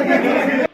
Gracias.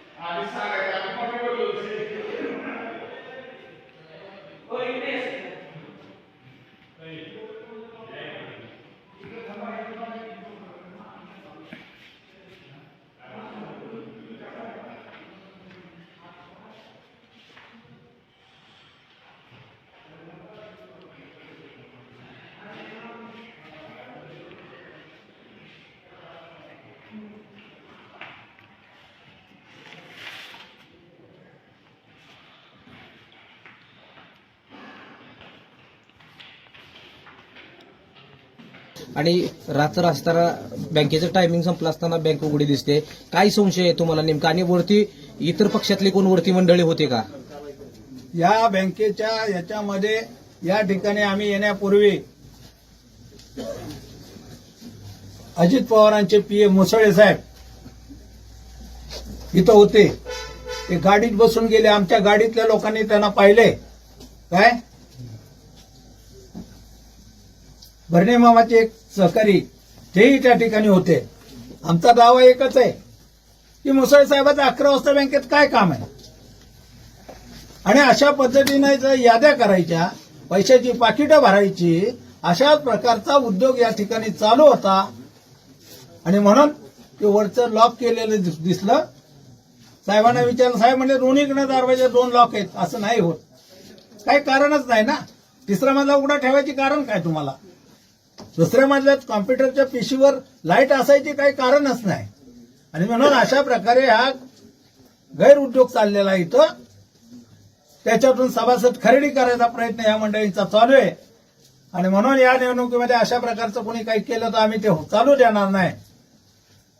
आणि रात्र असताना बँकेचं टायमिंग संपलं असताना बँक उघडी दिसते. काय संशय आहे तुम्हाला नेमका? आणि वरती इतर पक्षातले कोण वरती मंडळी होते का? या बँकेच्या याच्यामध्ये या ठिकाणी आम्ही येण्यापूर्वी अजित पवारांचे पीए मुसळे साहेब इथं होते. ते गाडीत बसून गेले. आमच्या गाडीतल्या लोकांनी त्यांना पाहिले. काय? भरणे मामाचे एक सहकारी तेही त्या ठिकाणी होते. आमचा दावा एकच आहे की मुसळे साहेबाचं अकरा वाजता बँकेत काय काम आहे? आणि अशा पद्धतीने जर याद्या करायच्या पैशाची पाकिटं भरायची अशा प्रकारचा उद्योग या ठिकाणी चालू होता. आणि म्हणून ते वरचं लॉक केलेलं दिस- दिसलं. साहेबांना विचारलं साहेब म्हणजे दोन्हीकडे दरवाजे दोन लॉक आहेत असं नाही होत. काही कारणच नाही ना? तिसरा मजला उघडा ठेवायचे कारण काय तुम्हाला? दुसऱ्या मजल्यात कॉम्प्युटरच्या पिशीवर लाइट असायची काही कारणच नाही. आणि म्हणून अशा प्रकारे हा गैरउद्योग चाललेला आहे इथं. त्याच्यातून सभासद खरेदी करायचा प्रयत्न या मंडळींचा चालू आहे. आणि म्हणून या निवडणुकीमध्ये अशा प्रकारचं कोणी काही केलं तर आम्ही ते चालू देणार नाही.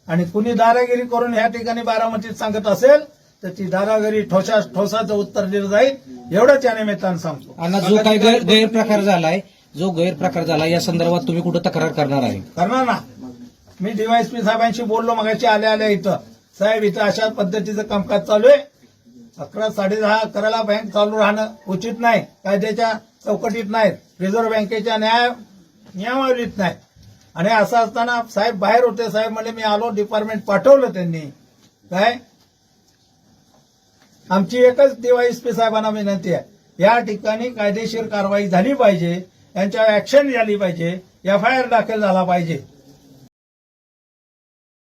आणि कुणी दादागिरी करून या ठिकाणी बारामतीत सांगत असेल तर ती दादागिरी ठोसा ठोसाचं उत्तर दिलं जाईल. एवढंच या निमित्तानं सांगतो. आणि जो काही गैरप्रकार झालाय जो गैरप्रकार झाला या संदर्भात तुम्ही कुठं तक्रार करणार आहे? करणार ना. मी डीवायसपी साहेबांशी बोललो मगाशी आल्या आल्या इथं. साहेब इथं अशा पद्धतीचं कामकाज चालू आहे. अकरा साडेदहा अकराला बँक चालू राहणं उचित नाही. कायद्याच्या चौकटीत नाहीत रिझर्व्ह बँकेच्या न्याय नियमावलीत नाही. आणि असं असताना साहेब बाहेर होते. साहेब म्हणजे मी आलो डिपार्टमेंट पाठवलं त्यांनी. काय? आमची एकच डीवायसपी साहेबांना विनंती आहे. या ठिकाणी कायदेशीर कारवाई झाली पाहिजे. यांच्यावर ऍक्शन झाली पाहिजे. एफ आय आर दाखल झाला पाहिजे.